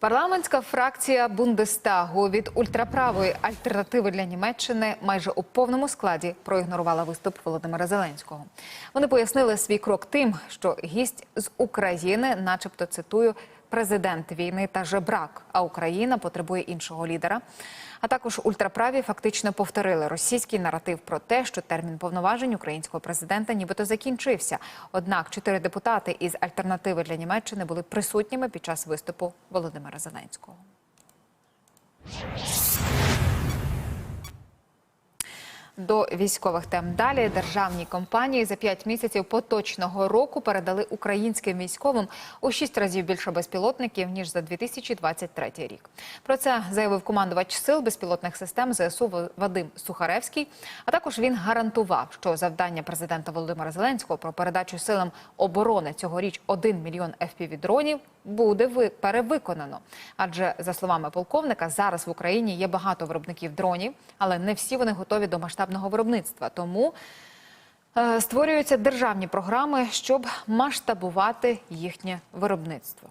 Парламентська фракція Бундестагу від ультраправої альтернативи для Німеччини майже у повному складі проігнорувала виступ Володимира Зеленського. Вони пояснили свій крок тим, що гість з України, начебто цитую, президент війни та жебрак, а Україна потребує іншого лідера. А також ультраправі фактично повторили російський наратив про те, що термін повноважень українського президента нібито закінчився. Однак чотири депутати із альтернативи для Німеччини були присутніми під час виступу Володимира Зеленського. До військових тем далі державні компанії за п'ять місяців поточного року передали українським військовим у шість разів більше безпілотників ніж за 2023 рік. Про це заявив командувач сил безпілотних систем ЗСУ Вадим Сухаревський. А також він гарантував, що завдання президента Володимира Зеленського про передачу силам оборони цьогоріч 1 мільйон FPV-дронів буде ви- перевиконано. Адже за словами полковника, зараз в Україні є багато виробників дронів, але не всі вони готові до масштабного виробництва. Тому е, створюються державні програми, щоб масштабувати їхнє виробництво.